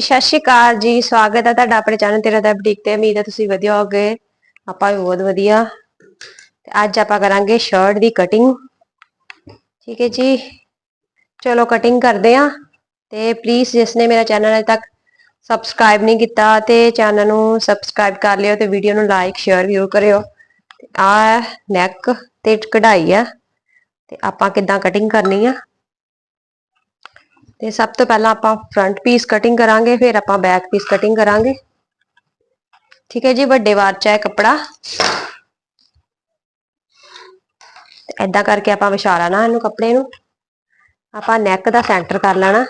ਜੀ ਸਤਿ ਸ਼੍ਰੀ ਅਕਾਲ ਜੀ, ਸਵਾਗਤ ਹੈ ਤੁਹਾਡਾ ਆਪਣੇ ਚੈਨਲ ਤੇਰਾ ਦਾ ਬੁਟੀਕ ਤੇ। ਉਮੀਦ ਹੈ ਤੁਸੀਂ ਵਧੀਆ ਹੋਗੇ ਆਪਾਂ ਵੀ ਬਹੁਤ ਵਧੀਆ। ਤੇ ਅੱਜ ਆਪਾਂ ਕਰਾਂਗੇ ਸ਼ਰਟ ਦੀ ਕਟਿੰਗ ਠੀਕ ਹੈ ਜੀ। ਚਲੋ ਕਟਿੰਗ ਕਰਦੇ ਆ ਤੇ ਪਲੀਜ਼ ਜਿਸ ਨੇ ਮੇਰਾ ਚੈਨਲ ਅਜੇ ਤੱਕ ਸਬਸਕ੍ਰਾਈਬ ਨਹੀਂ ਕੀਤਾ ਤੇ ਚੈਨਲ ਨੂੰ ਸਬਸਕ੍ਰਾਈਬ ਕਰ ਲਿਓ ਤੇ ਵੀਡੀਓ ਨੂੰ ਲਾਈਕ ਸ਼ੇਅਰ ਜ਼ਰੂਰ ਕਰਿਓ। ਤੇ ਆ ਨੈਕ ਤੇ ਕਢਾਈ ਆ। ਤੇ ਆਪਾਂ ਕਿਦਾਂ ਕਟਿੰਗ ਕਰਨੀ ਆ? ਤੇ ਸਭ ਤੋਂ ਪਹਿਲਾਂ ਆਪਾਂ ਫਰੰਟ ਪੀਸ ਕਟਿੰਗ ਕਰਾਂਗੇ, ਫਿਰ ਆਪਾਂ ਬੈਕ ਪੀਸ ਕਟਿੰਗ ਕਰਾਂਗੇ। ਠੀਕ ਹੈ ਜੀ, ਵੱਡੇ ਵਾਰ ਚ ਹੈ ਕੱਪੜਾ। ਤੇ ਐਦਾਂ ਕਰਕੇ ਆਪਾਂ ਵਿਛਾ ਲੈਣਾ ਇਹਨੂੰ ਕੱਪੜੇ ਨੂੰ। ਆਪਾਂ ਨੈਕ ਦਾ ਸੈਂਟਰ ਕਰ ਲੈਣਾ।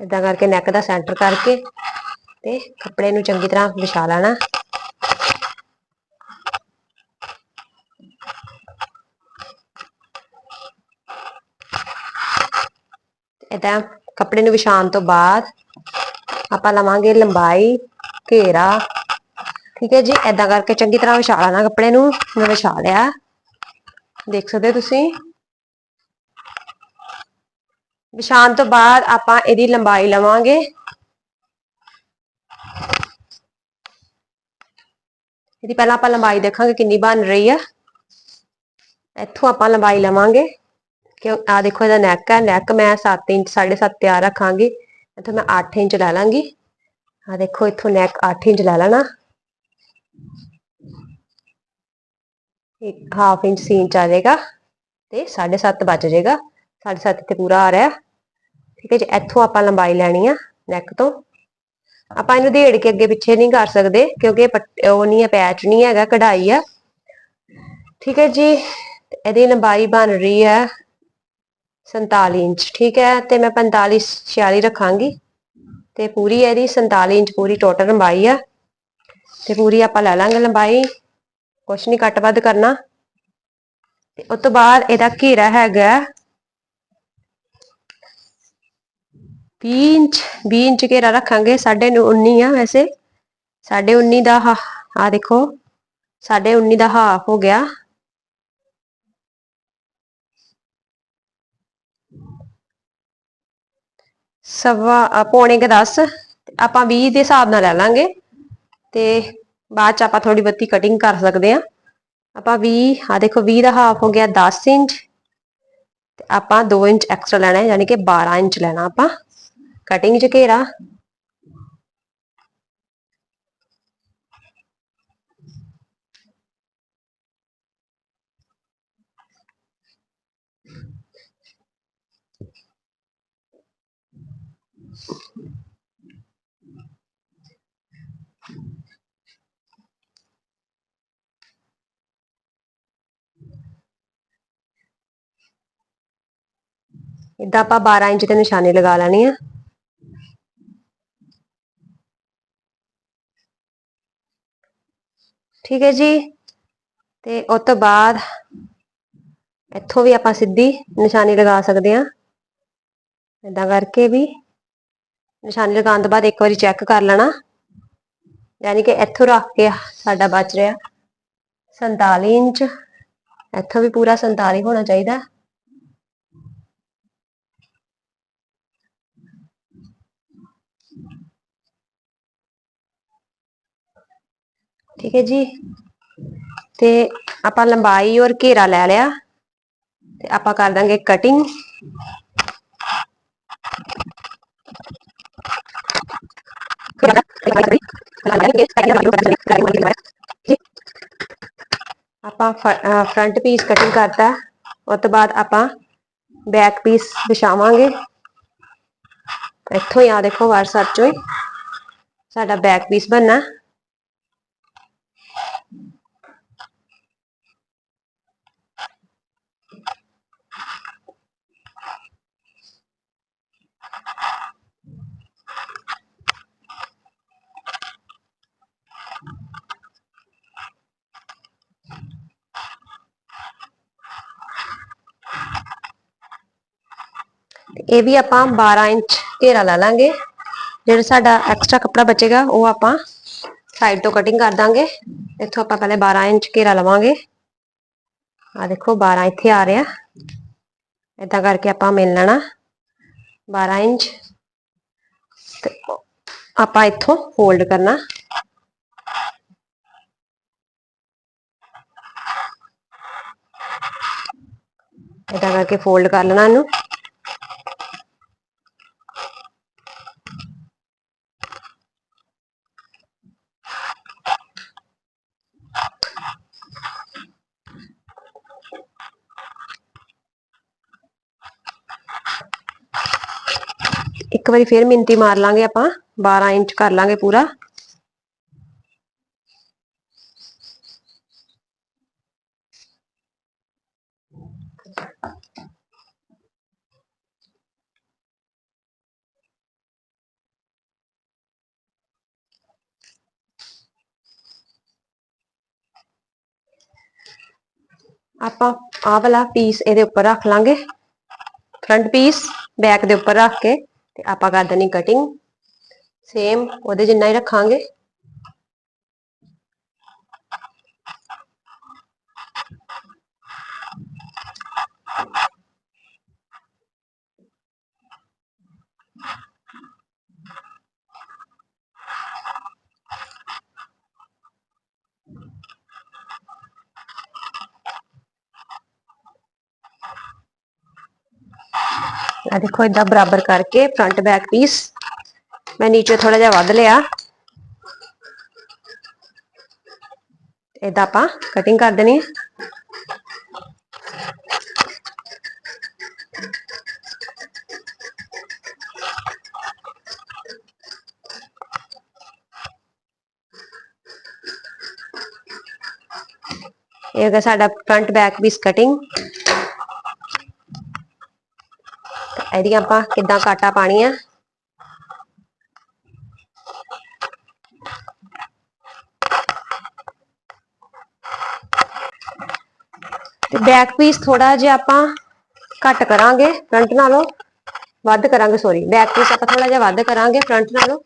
ਐਦਾਂ ਕਰਕੇ ਨੈਕ ਦਾ ਸੈਂਟਰ ਕਰਕੇ ਤੇ ਕੱਪੜੇ ਨੂੰ ਚੰਗੀ ਤਰ੍ਹਾਂ ਵਿਛਾ ਲੈਣਾ। ਇਦਾਂ ਕੱਪੜੇ ਨੂੰ ਵਿਛਾਉਣ ਤੋਂ ਬਾਅਦ ਆਪਾਂ ਲਵਾਂਗੇ ਲੰਬਾਈ, ਘੇਰਾ, ਠੀਕ ਹੈ ਜੀ? ਇਦਾਂ ਕਰਕੇ ਚੰਗੀ ਤਰ੍ਹਾਂ ਵਿਛਾ ਲੈਣਾ ਕੱਪੜੇ ਨੂੰ। ਮੈਂ ਵਿਛਾ ਲਿਆ। ਦੇਖ ਸਕਦੇ ਹੋ ਤੁਸੀਂ? ਵਿਛਾਉਣ ਤੋਂ ਬਾਅਦ ਆਪਾਂ ਇਹਦੀ ਲੰਬਾਈ ਲਵਾਂਗੇ। ਇਹਦੀ ਪਹਿਲਾਂ ਆਪਾਂ ਲੰਬਾਈ ਦੇਖਾਂਗੇ ਕਿੰਨੀ ਬਣ ਰਹੀ ਆ। ਇੱਥੋਂ ਆਪਾਂ ਲੰਬਾਈ ਲਵਾਂਗੇ। ਕਿ ਆ ਦੇਖੋ ਇਹਦਾ ਨੈਕ ਹੈ। ਨੈਕ ਮੈਂ 7 ਇੰਚ 7.5 ਤਿਆਰ ਰੱਖਾਂਗੀ। ਇੱਥੋਂ ਮੈਂ 8 ਇੰਚ ਲੈ ਲਾਂਗੀ। ਆ ਦੇਖੋ, ਇੱਥੋਂ ਨੈਕ 8 ਇੰਚ ਲੈ ਲੈਣਾ। ਇੱਕ ਹਾਫ ਇੰਚ ਸੀਨ ਚ ਆ ਜਾਏਗਾ ਤੇ 7.5 ਬਚ ਜਾਏਗਾ। 7.5 ਤੇ ਪੂਰਾ ਆ ਰਿਹਾ। ਠੀਕ ਹੈ ਜੀ, ਇੱਥੋਂ ਆਪਾਂ ਲੰਬਾਈ ਲੈਣੀ ਆ ਨੈਕ ਤੋਂ। ਆਪਾਂ ਇਹਨੂੰ ਢੇੜ ਕੇ ਅੱਗੇ ਪਿੱਛੇ ਨਹੀਂ ਕਰ ਸਕਦੇ, ਕਿਉਂਕਿ ਉਹ ਨਹੀਂ ਹੈ ਪੈਚ ਨਹੀਂ ਹੈਗਾ, ਕਢਾਈ ਆ। ਠੀਕ ਹੈ ਜੀ, ਇਹਦੀ ਲੰਬਾਈ ਬਣ ਰਹੀ ਹੈ 47 ਇੰਚ, ਠੀਕ ਹੈ? ਤੇ ਮੈਂ 45 46 ਰੱਖਾਂਗੀ। ਤੇ ਪੂਰੀ ਇਹਦੀ 47 ਇੰਚ ਪੂਰੀ ਟੋਟਲ ਲੰਬਾਈ ਆ। ਤੇ ਪੂਰੀ ਆਪਾਂ ਲੈ ਲਾਂਗੇ ਲੰਬਾਈ। ਕੁਛ ਨਹੀਂ ਕੱਟ ਵੱਧ ਕਰਨਾ। ਤੇ ਉਸ ਤੋਂ ਬਾਅਦ ਇਹਦਾ ਘੇਰਾ ਹੈਗਾ 20 ਇੰਚ 20 ਇੰਚ ਘੇਰਾ ਰੱਖਾਂਗੇ 19.5 ਆ ਵੈਸੇ। 19.5 ਦਾ ਆ ਦੇਖੋ। 19.5 ਦਾ ਹਾਫ ਹੋ ਗਿਆ। ਸਵਾ ਪੌਣੇ ਕ 10 ਆਪਾਂ 20 ਦੇ ਹਿਸਾਬ ਨਾਲ ਲੈ ਲਾਂਗੇ। ਤੇ ਬਾਅਦ ਚ ਆਪਾਂ ਥੋੜੀ ਬੱਤੀ ਕਟਿੰਗ ਕਰ ਸਕਦੇ ਆ ਆਪਾਂ 20 ਆ ਦੇਖੋ 20 ਦਾ ਹਾਫ ਹੋ ਗਿਆ 10 ਇੰਚ। ਤੇ ਆਪਾਂ 2 ਇੰਚ ਐਕਸਟਰਾ ਲੈਣਾ ਹੈ, ਯਾਨੀ ਕਿ 12 ਇੰਚ ਲੈਣਾ ਆਪਾਂ। ਕਟਿੰਗ ਚ ਘੇਰਾ। ਇਦਾਂ ਆਪਾਂ 12 ਇੰਚ ਤੇ ਨਿਸ਼ਾਨੀ ਲਗਾ ਲੈਣੀ ਆ। ਠੀਕ ਹੈ ਜੀ। ਤੇ ਉਸ ਤੋਂ ਬਾਅਦ ਇੱਥੋਂ ਵੀ ਆਪਾਂ ਸਿੱਧੀ ਨਿਸ਼ਾਨੀ ਲਗਾ ਸਕਦੇ ਆ ਇਦਾਂ ਕਰਕੇ ਵੀ ਨਿਸ਼ਾਨੀ ਲਗਾਉਣ ਤੋਂ ਬਾਅਦ ਇੱਕ ਵਾਰੀ ਚੈੱਕ ਕਰ ਲੈਣਾ। ਯਾਨੀ ਕਿ ਇੱਥੋਂ ਰੱਖ ਕੇ ਸਾਡਾ ਬਚ ਰਿਹਾ। 47 ਇੰਚ। ਇੱਥੋਂ ਵੀ ਪੂਰਾ 47 ਹੋਣਾ ਚਾਹੀਦਾ। ਠੀਕ ਹੈ ਜੀ ਤੇ ਆਪਾਂ ਲੰਬਾਈ ਔਰ ਘੇਰਾ ਲੈ ਲਿਆ ਤੇ ਆਪਾਂ ਕਰ ਦਾਂਗੇ ਕਟਿੰਗ ਆਪਾਂ ਫਰੰਟ ਪੀਸ ਕਟਿੰਗ ਕਰਤਾ ਉਸ ਤੋਂ ਬਾਅਦ ਆਪਾਂ ਬੈਕ ਪੀਸ ਵਿਛਾਵਾਂਗੇ ਇੱਥੋਂ ਹੀ ਆ ਦੇਖੋ WhatsApp ਚੋਂ ਹੀ ਸਾਡਾ ਬੈਕ ਪੀਸ ਬਣਨਾ ਇਹ ਵੀ ਆਪਾਂ 12 ਇੰਚ ਘੇਰਾ ਲਾ ਲਾਂਗੇ। ਜਿਹੜਾ ਸਾਡਾ ਐਕਸਟਰਾ ਕੱਪੜਾ ਬਚੇਗਾ, ਉਹ ਆਪਾਂ ਸਾਈਡ ਤੋਂ ਕਟਿੰਗ ਕਰ ਦਾਂਗੇ। ਇੱਥੋਂ ਆਪਾਂ ਪਹਿਲੇ 12 ਇੰਚ ਘੇਰਾ ਲਵਾਂਗੇ। ਆ ਦੇਖੋ 12 ਇੱਥੇ ਆ ਰਿਹਾ। ਇਦਾਂ ਕਰਕੇ ਆਪਾਂ ਮਿਲ ਲੈਣਾ 12 ਇੰਚ। ਤੇ ਆਪਾਂ ਇੱਥੋਂ ਫੋਲਡ ਕਰਨਾ। ਇਦਾਂ ਕਰਕੇ ਫੋਲਡ ਕਰ ਲੈਣਾ ਇਹਨੂੰ। ਇੱਕ ਵਾਰੀ ਫੇਰ ਮਿੰਤੀ ਮਾਰ ਲਾਂਗੇ ਆਪਾਂ 12 ਇੰਚ ਕਰ ਲਾਂਗੇ ਪੂਰਾ। ਆਪਾਂ ਆਹ ਵਾਲਾ ਪੀਸ ਇਹਦੇ ਉੱਪਰ ਰੱਖ ਲਾਂਗੇ। ਫਰੰਟ ਪੀਸ ਬੈਕ ਦੇ ਉੱਪਰ ਰੱਖ ਕੇ। ਤੇ ਆਪਾਂ ਕਰ ਦੇਣੀ ਕਟਿੰਗ ਸੇਮ ਉਹਦੇ ਜਿੰਨਾ ਹੀ ਰੱਖਾਂਗੇ। ਆ ਦੇਖੋ ਇਦਾਂ ਬਰਾਬਰ ਕਰਕੇ ਫਰੰਟ ਬੈਕ ਪੀਸ ਮੈਂ ਨੀਚੇ ਥੋੜਾ ਜਿਹਾ ਵੱਧ ਲਿਆ। ਇਦਾਂ ਆਪਾਂ ਕਟਿੰਗ ਕਰ ਦੇਣੀ। ਹੈ ਇਹ ਹੈਗਾ ਸਾਡਾ ਫਰੰਟ ਬੈਕ ਪੀਸ ਕਟਿੰਗ ਇਹਦੀਆਂ ਆਪਾਂ ਕਿੱਦਾਂ ਕਾਟਾ ਪਾਣੀਆਂ ਤੇ ਬੈਕ ਪੀਸ ਥੋੜਾ ਜਿਹਾ ਆਪਾਂ ਘੱਟ ਕਰਾਂਗੇ ਫਰੰਟ ਨਾਲੋਂ ਵੱਧ ਕਰਾਂਗੇ ਸੌਰੀ ਬੈਕ ਪੀਸ ਆਪਾਂ ਥੋੜਾ ਜਿਹਾ ਵੱਧ ਕਰਾਂਗੇ ਫਰੰਟ ਨਾਲੋਂ।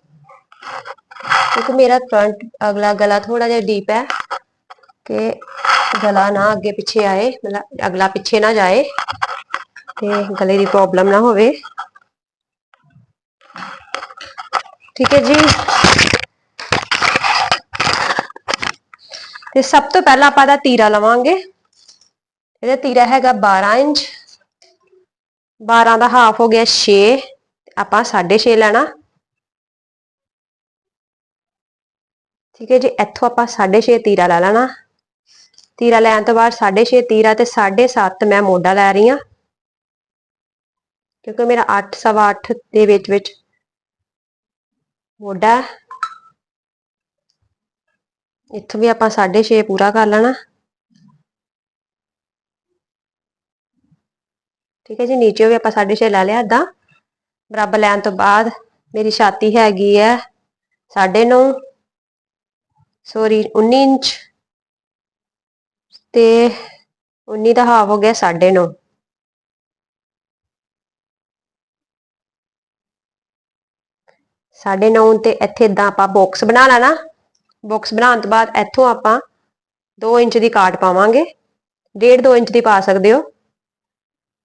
ਕਿਉਂਕਿ ਮੇਰਾ ਫਰੰਟ ਅਗਲਾ ਗਲਾ ਥੋੜਾ ਜਿਹਾ ਡੀਪ ਹੈ ਕਿ ਗਲਾ ਨਾ ਅੱਗੇ ਪਿੱਛੇ ਆਏ, ਮਤਲਬ ਅਗਲਾ ਪਿੱਛੇ ਨਾ ਜਾਏ। ਤੇ ਗਲੇ ਦੀ ਪ੍ਰੋਬਲਮ ਨਾ ਹੋਵੇ। ਠੀਕ ਹੈ ਜੀ। ਤੇ ਸਭ ਤੋਂ ਪਹਿਲਾਂ ਆਪਾਂ ਦਾ ਤੀਰਾ ਲਵਾਂਗੇ। ਇਹਦਾ ਤੀਰਾ ਹੈਗਾ 12 ਇੰਚ। 12 ਦਾ ਹਾਫ ਹੋ ਗਿਆ 6 ਆਪਾਂ 6.5 ਲੈਣਾ। ਠੀਕ ਹੈ ਜੀ, ਇੱਥੋਂ ਆਪਾਂ 6.5 ਤੀਰਾ ਲੈ ਲੈਣਾ। ਤੀਰਾ ਲੈਣ ਤੋਂ ਬਾਅਦ 6.5 ਤੀਰਾ ਤੇ 7.5 ਮੈਂ ਮੋਢਾ ਲੈ ਰਹੀ ਹਾਂ। ਕਿਉਂਕਿ ਮੇਰਾ 8 ਸਵਾ 8 ਦੇ ਵਿੱਚ ਵਿੱਚ। ਮੋਢਾ ਇੱਥੋਂ ਵੀ ਆਪਾਂ 6.5 ਪੂਰਾ ਕਰ ਲੈਣਾ। ਠੀਕ ਹੈ ਜੀ, ਨੀਚੇ ਵੀ ਆਪਾਂ 6.5 ਲੈ ਲਿਆ ਇਦਾਂ ਬਰਾਬਰ ਲੈਣ ਤੋਂ ਬਾਅਦ ਮੇਰੀ ਛਾਤੀ ਹੈਗੀ ਹੈ 9.5 ਸੋਰੀ 19 ਇੰਚ। ਤੇ 19 ਦਾ ਹਾਫ ਹੋ ਗਿਆ 9.5 ਸਾਢੇ 9 ਤੇ ਇੱਥੇ ਇਦਾਂ ਆਪਾਂ ਬਾਕਸ ਬਣਾ ਲੈਣਾ। ਬਾਕਸ ਬਣਾਉਣ ਤੋਂ ਬਾਅਦ ਇੱਥੋਂ ਆਪਾਂ 2 ਇੰਚ ਦੀ ਕਾਟ ਪਾਵਾਂਗੇ। 1.5 2 ਇੰਚ ਦੀ ਪਾ ਸਕਦੇ ਹੋ।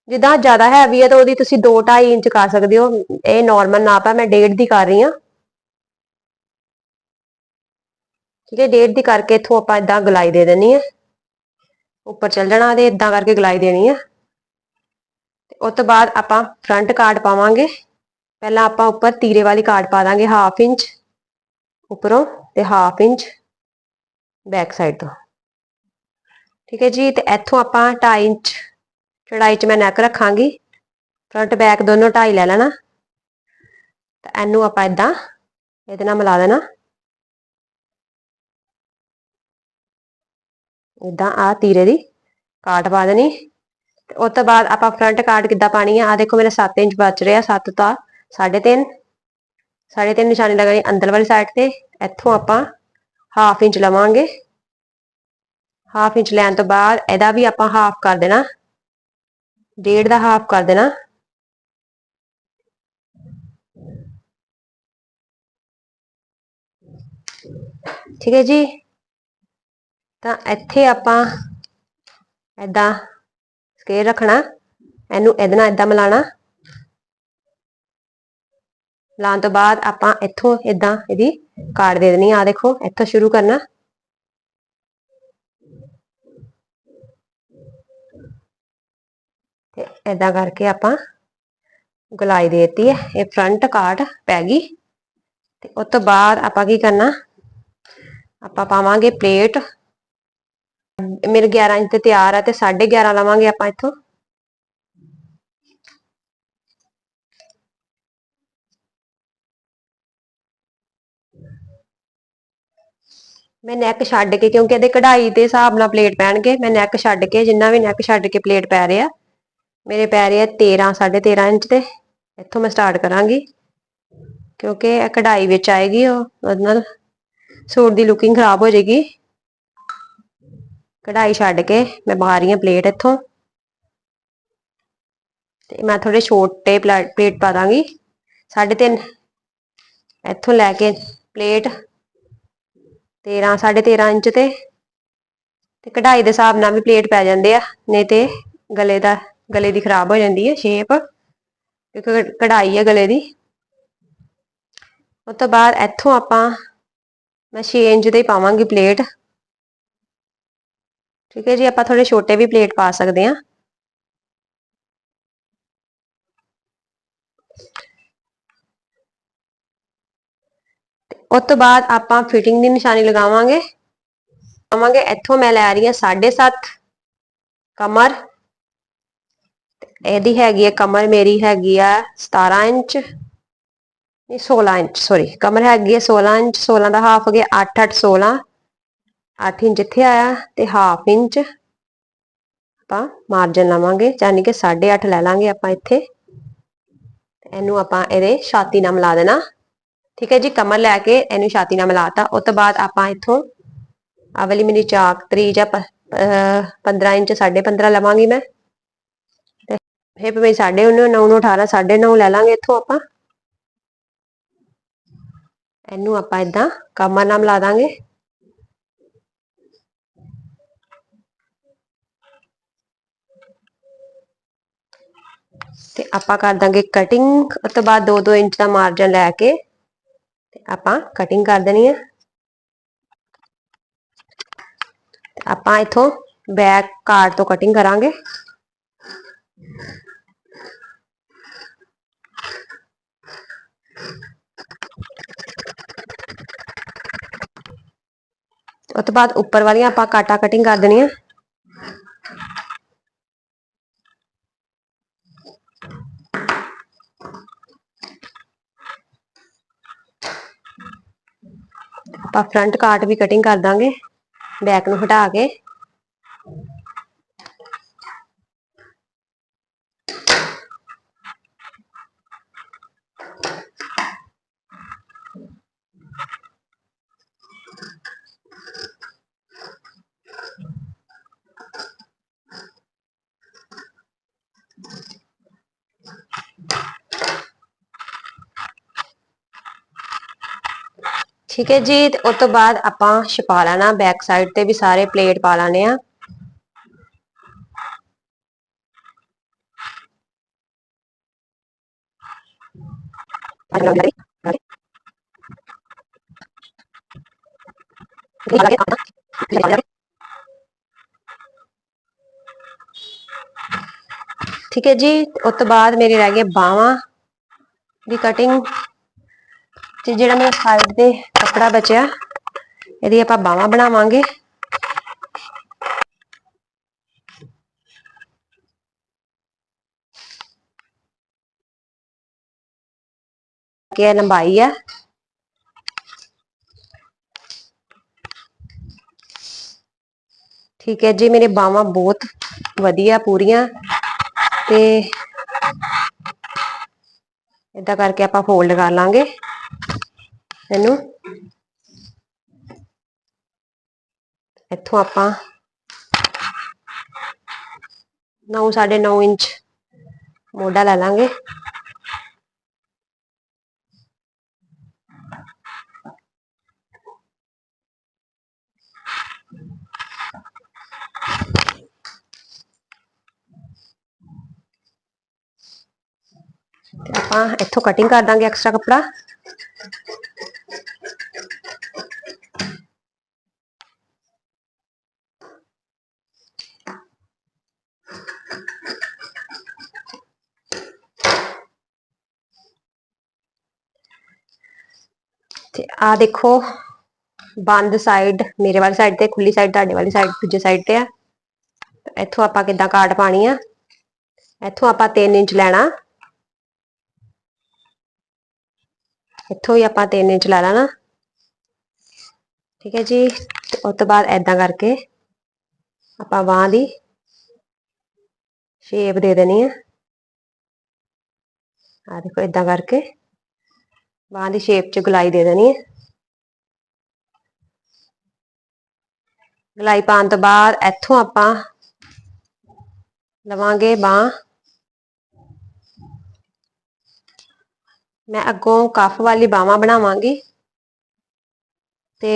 ਜਿੱਦਾਂ ਜ਼ਿਆਦਾ ਹੈਵੀ ਹੈ ਤਾਂ ਉਹਦੀ ਤੁਸੀਂ 2 2.5 ਇੰਚ ਕਰ ਸਕਦੇ ਹੋ। ਇਹ ਨਾਰਮਲ ਨਾਪ ਹੈ ਮੈਂ 1.5 ਦੀ ਕਰ ਰਹੀ ਹਾਂ। ਠੀਕ ਹੈ 1.5 ਦੀ ਕਰਕੇ ਇੱਥੋਂ ਆਪਾਂ ਇਦਾਂ ਗਲਾਈ ਦੇ ਦੇਣੀ ਹੈ ਉੱਪਰ ਚੱਲ ਜਾਣਾ ਤੇ ਇਦਾਂ ਕਰਕੇ ਗਲਾਈ ਦੇਣੀ ਹੈ ਤੇ ਉਸ ਤੋਂ ਬਾਅਦ ਆਪਾਂ ਫਰੰਟ ਕਾਰਡ ਪਾਵਾਂਗੇ। ਪਹਿਲਾਂ ਆਪਾਂ ਉੱਪਰ ਤੀਰੇ ਵਾਲੀ ਕਾਟ ਪਾ ਦਾਂਗੇ ਹਾਫ ਇੰਚ ਉੱਪਰੋਂ ਤੇ ਹਾਫ ਇੰਚ ਬੈਕ ਸਾਈਡ ਤੋਂ। ਠੀਕ ਹੈ ਜੀ, ਤੇ ਇੱਥੋਂ ਆਪਾਂ 2.5 ਇੰਚ ਚੜਾਈ 'ਚ ਮੈਂ ਨੈਕ ਰੱਖਾਂਗੀ। ਫਰੰਟ ਬੈਕ ਦੋਨੋਂ 2.5 ਲੈ ਲੈਣਾ। ਤਾਂ ਇਹਨੂੰ ਆਪਾਂ ਇਦਾਂ ਇਹਦੇ ਨਾਲ ਮਿਲਾ ਦੇਣਾ। ਇਦਾਂ ਆ ਤੀਰੇ ਦੀ ਕਾਟ ਪਾ ਦੇਣੀ। ਤੇ ਉਸ ਤੋਂ ਬਾਅਦ ਆਪਾਂ ਫਰੰਟ ਕਾਟ ਕਿੱਦਾਂ ਪਾਣੀ ਆ? ਆ ਦੇਖੋ ਮੇਰਾ 7 ਇੰਚ ਬਚ ਰਿਹਾ 7 ਤਾਂ 3.5 3.5 ਨਿਸ਼ਾਨੀ ਲਗਾਣੀ ਅੰਦਰ ਵਾਲੀ ਸਾਈਡ ਤੇ। ਇੱਥੋਂ ਆਪਾਂ ਹਾਫ ਇੰਚ ਲਵਾਂਗੇ। ਹਾਫ ਇੰਚ ਲੈਣ ਤੋਂ ਬਾਅਦ ਇਹਦਾ ਵੀ ਆਪਾਂ ਹਾਫ ਕਰ ਦੇਣਾ। ਡੇਢ ਦਾ ਹਾਫ ਕਰ ਦੇਣਾ। ਠੀਕ ਹੈ ਜੀ? ਤਾਂ ਇੱਥੇ ਆਪਾਂ ਐਦਾਂ ਸਕੇਅਰ ਰੱਖਣਾ। ਇਹਨੂੰ ਇਹਦੇ ਨਾਲ ਐਦਾਂ ਮਿਲਾਣਾ ਲਾਉਣ ਤੋਂ ਬਾਅਦ ਆਪਾਂ ਇੱਥੋਂ ਇਦਾਂ ਇਹਦੀ ਕਾਟ ਦੇ ਦੇਣੀ ਆ। ਦੇਖੋ, ਇੱਥੋਂ ਸ਼ੁਰੂ ਕਰਨਾ। ਤੇ ਇਦਾਂ ਕਰਕੇ ਆਪਾਂ ਗੁਲਾਈ ਦੇਤੀ ਹੈ। ਇਹ ਫਰੰਟ ਕਾਟ ਪੈ ਗਈ। ਤੇ ਉਸ ਤੋਂ ਬਾਅਦ ਆਪਾਂ ਕੀ ਕਰਨਾ? ਆਪਾਂ ਪਾਵਾਂਗੇ ਪਲੇਟ ਮੇਰੇ 11 ਇੰਚ ਤੇ ਤਿਆਰ ਆ ਤੇ 11.5 ਲਵਾਂਗੇ ਆਪਾਂ ਇੱਥੋਂ। ਮੈਂ ਨੈਕ ਛੱਡ ਕੇ, ਕਿਉਂਕਿ ਇਹਦੇ ਕਢਾਈ ਦੇ ਹਿਸਾਬ ਨਾਲ ਪਲੇਟ ਪੈਣਗੇ। ਮੈਂ ਨੈਕ ਛੱਡ ਕੇ, ਜਿੰਨਾ ਵੀ ਨੈਕ ਛੱਡ ਕੇ ਪਲੇਟ ਪੈ ਰਿਹਾ, ਮੇਰੇ ਪੈ ਰਿਹਾ 13 13.5 ਇੰਚ ਤੇ ਇੱਥੋਂ ਮੈਂ ਸਟਾਰਟ ਕਰਾਂਗੀ। ਕਿਉਂਕਿ ਇਹ ਕਢਾਈ ਵਿੱਚ ਆਏਗੀ ਉਹ, ਉਹਦੇ ਨਾਲ ਸੂਟ ਦੀ ਲੁਕਿੰਗ ਖਰਾਬ ਹੋ ਜਾਏਗੀ। ਕਢਾਈ ਛੱਡ ਕੇ ਮੈਂ ਬਾਹਰ ਹੀ ਪਲੇਟ ਇੱਥੋਂ। ਤੇ ਮੈਂ ਥੋੜੇ ਛੋਟੇ ਪਲੇਟ ਪਾ ਦਾਂਗੀ। 3.5 ਇੱਥੋਂ ਲੈ ਕੇ ਪਲੇਟ 13 13.5 ਇੰਚ ਤੇ। ਤੇ ਕਢਾਈ ਦੇ ਹਿਸਾਬ ਨਾਲ ਵੀ ਪਲੇਟ ਪੈ ਜਾਂਦੇ ਆ, ਨਹੀਂ ਤੇ ਗਲੇ ਦਾ, ਗਲੇ ਦੀ ਖਰਾਬ ਹੋ ਜਾਂਦੀ ਹੈ ਸ਼ੇਪ ਕਿਉਂਕਿ ਕਢਾਈ ਹੈ ਗਲੇ ਦੀ। ਉਸ ਤੋਂ ਬਾਅਦ ਇੱਥੋਂ ਆਪਾਂ ਮੈਂ 6 ਇੰਚ ਦੇ ਹੀ ਪਾਵਾਂਗੀ ਪਲੇਟ। ਠੀਕ ਹੈ ਜੀ, ਆਪਾਂ ਥੋੜੇ ਛੋਟੇ ਵੀ ਪਲੇਟ ਪਾ ਸਕਦੇ ਹਾਂ। ਉਸ ਤੋਂ ਬਾਅਦ ਆਪਾਂ ਫਿਟਿੰਗ ਦੀ ਨਿਸ਼ਾਨੀ ਲਗਾਵਾਂਗੇ। ਆਵਾਂਗੇ ਇੱਥੋਂ ਮੈਂ ਲੈ ਰਹੀ ਹਾਂ 7.5 ਕਮਰ। ਇਹਦੀ ਹੈਗੀ ਹੈ ਕਮਰ ਮੇਰੀ ਹੈਗੀ ਆ 17 ਇੰਚ। ਨਹੀਂ 16 ਇੰਚ ਸੌਰੀ ਕਮਰ ਹੈਗੀ ਹੈ 16 ਇੰਚ 16 ਦਾ ਹਾਫ ਗਿਆ 8 8 16 8 ਇੰਚ ਇੱਥੇ ਆਇਆ ਤੇ ਹਾਫ ਇੰਚ ਆਪਾਂ ਮਾਰਜਨ ਲਵਾਂਗੇ, ਯਾਨੀ ਕਿ 8.5 ਲੈ ਲਾਂਗੇ ਆਪਾਂ ਇੱਥੇ। ਇਹਨੂੰ ਆਪਾਂ ਇਹਦੇ ਛਾਤੀ ਨਾਲ ਮਿਲਾ ਦੇਣਾ। ਠੀਕ ਹੈ ਜੀ ਕਮਰ ਲੈ ਕੇ ਇਹਨੂੰ ਛਾਤੀ ਨਾਲ ਮਿਲਾਤਾ। ਉਸ ਤੋਂ ਬਾਅਦ ਆਪਾਂ ਇੱਥੋਂ ਆ ਵਾਲੀ ਮੇਰੀ ਚਾਕ ਤਰੀ ਜਾਂ 15 ਇੰਚ 15.5 ਲਵਾਂਗੀ ਮੈਂ। ਤੇ ਹਿਪ ਮੇਰੀ 9.5 9 18 9.5 ਲੈ ਲਾਂਗੇ ਇੱਥੋਂ ਆਪਾਂ। ਇਹਨੂੰ ਆਪਾਂ ਇਦਾਂ ਕਮਰ ਨਾਲ ਮਿਲਾ ਦਾਂਗੇ। ਤੇ ਆਪਾਂ ਕਰ ਦਾਂਗੇ ਕਟਿੰਗ ਉਸ ਤੋਂ ਬਾਅਦ 2-2 ਇੰਚ ਦਾ ਮਾਰਜਨ ਲੈ ਕੇ ਆਪਾਂ ਕਟਿੰਗ ਕਰ ਦੇਣੀ ਹੈ ਆਪਾਂ ਇਥੋਂ ਬੈਕ ਕਾਰਡ ਤੋਂ ਕਟਿੰਗ ਕਰਾਂਗੇ ਉਸ ਤੋਂ ਬਾਅਦ ਉੱਪਰ ਵਾਲੀਆਂ ਆਪਾਂ ਕਾਟਾ ਕਟਿੰਗ ਕਰ ਦੇਣੀਆਂ ਆਪਾਂ ਫਰੰਟ ਕਾਟ ਵੀ ਕਟਿੰਗ ਕਰ ਦਾਂਗੇ ਬੈਕ ਨੂੰ ਹਟਾ ਕੇ। ਠੀਕ ਹੈ ਜੀ ਤੇ ਉਸ ਤੋਂ ਬਾਅਦ ਆਪਾਂ ਛਪਾ ਲੈਣਾ ਬੈਕ ਸਾਈਡ ਤੇ ਵੀ ਸਾਰੇ ਪਲੇਟ ਪਾ ਲਾਣੇ ਆ ਠੀਕ ਹੈ ਜੀ ਉਸ ਤੋਂ ਬਾਅਦ ਮੇਰੀ ਰਹਿ ਗਈ ਬਾਹਾਂ ਦੀ ਕਟਿੰਗ ਤੇ ਜਿਹੜਾ ਮੇਰਾ ਸਾਈਡ ਤੇ ਕੱਪੜਾ ਬਚਿਆ, ਇਹਦੀ ਆਪਾਂ ਬਾਹਾਂ ਬਣਾਵਾਂਗੇ। ਕਿ ਲੰਬਾਈ ਆ। ਠੀਕ ਹੈ ਜੀ, ਮੇਰੇ ਬਾਹਾਂ ਬਹੁਤ ਵਧੀਆ ਪੂਰੀਆਂ ਤੇ ਇਦਾਂ ਕਰਕੇ ਆਪਾਂ ਫੋਲਡ ਕਰ ਲਾਂਗੇ। ਇਹਨੂੰ। ਇੱਥੋਂ ਆਪਾਂ 9 9.5 ਇੰਚ ਮੋਢਾ ਲੈ ਲਾਂਗੇ। ਆਪਾਂ ਇੱਥੋਂ ਕਟਿੰਗ ਕਰ ਦਾਂਗੇ ਐਕਸਟਰਾ ਕੱਪੜਾ। ਆ ਦੇਖੋ, ਬੰਦ ਸਾਈਡ ਮੇਰੇ ਵਾਲੀ ਸਾਈਡ ਤੇ, ਖੁੱਲੀ ਸਾਈਡ ਤੁਹਾਡੇ ਵਾਲੀ ਸਾਈਡ ਦੂਜੇ ਸਾਈਡ ਤੇ ਆ। ਇੱਥੋਂ ਆਪਾਂ ਕਿੱਦਾਂ ਕਾਟ ਪਾਣੀ ਆ? ਇੱਥੋਂ ਆਪਾਂ 3 ਇੰਚ ਲੈਣਾ। ਇੱਥੋਂ ਹੀ ਆਪਾਂ 3 ਇੰਚ ਲੈ ਲੈਣਾ। ਠੀਕ ਹੈ ਜੀ? ਤੇ ਉਸ ਤੋਂ ਬਾਅਦ ਐਦਾਂ ਕਰਕੇ ਆਪਾਂ ਬਾਹ ਦੀ ਸ਼ੇਪ ਦੇ ਦੇਣੀ ਆ। ਆ ਦੇਖੋ ਇਦਾਂ ਕਰਕੇ। ਬਾਹ ਦੀ ਸ਼ੇਪ 'ਚ ਗੁਲਾਈ ਦੇ ਦੇਣੀ ਹੈ। ਗਲਾਈ ਪਾਉਣ ਤੋਂ ਬਾਅਦ ਇੱਥੋਂ ਆਪਾਂ ਲਵਾਂਗੇ ਬਾਹ। ਮੈਂ ਅੱਗੋਂ ਕਫ ਵਾਲੀ ਬਾਹਾਂ ਬਣਾਵਾਂਗੀ ਤੇ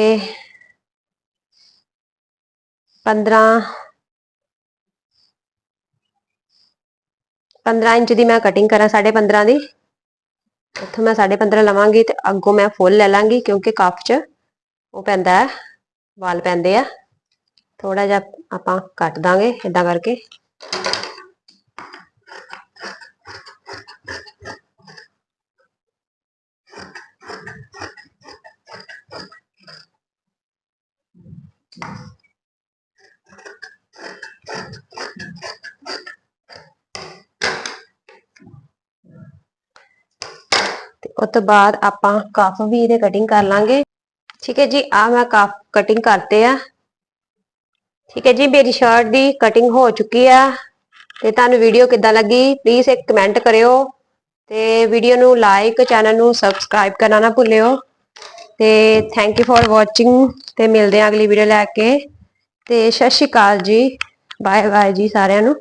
15 15 ਇੰਚ ਦੀ ਮੈਂ ਕਟਿੰਗ ਕਰਾਂ 15.5 ਦੀ। ਇੱਥੋਂ ਮੈਂ 15.5 ਲਵਾਂਗੀ ਤੇ ਅੱਗੋਂ ਮੈਂ ਫੁੱਲ ਲੈ ਲਾਂਗੀ ਕਿਉਂਕਿ ਕੱਪ 'ਚ ਉਹ ਪੈਂਦਾ ਹੈ, ਵਾਲ ਪੈਂਦੇ ਆ। ਥੋੜਾ ਜਿਹਾ ਆਪਾਂ ਕੱਟ ਦਾਂਗੇ ਇਦਾਂ ਕਰਕੇ। ਉਸ ਤੋਂ ਬਾਅਦ ਆਪਾਂ ਕਫ ਵੀ ਇਹਦੇ ਕਟਿੰਗ ਕਰ ਲਾਂਗੇ। ਠੀਕ ਹੈ ਜੀ ਆ ਮੈਂ ਕਫ ਕਟਿੰਗ ਕਰਤੇ ਆ। ਠੀਕ ਹੈ ਜੀ, ਮੇਰੀ ਸ਼ਰਟ ਦੀ ਕਟਿੰਗ ਹੋ ਚੁੱਕੀ ਆ। ਤੇ ਤੁਹਾਨੂੰ ਵੀਡੀਓ ਕਿੱਦਾਂ ਲੱਗੀ ਪਲੀਜ਼ ਇੱਕ ਕਮੈਂਟ ਕਰਿਓ। ਤੇ ਵੀਡੀਓ ਨੂੰ ਲਾਈਕ ਚੈਨਲ ਨੂੰ ਸਬਸਕ੍ਰਾਈਬ ਕਰਨਾ ਨਾ ਭੁੱਲਿਓ। ਤੇ ਥੈਂਕ ਯੂ ਫॉर ਵਾਚਿੰਗ ਤੇ ਮਿਲਦੇ ਆ ਅਗਲੀ ਵੀਡੀਓ ਲੈ ਕੇ। ਤੇ ਸਤਿ ਸ਼੍ਰੀ ਅਕਾਲ ਜੀ। ਬਾਏ ਬਾਏ ਜੀ ਸਾਰਿਆਂ ਨੂੰ।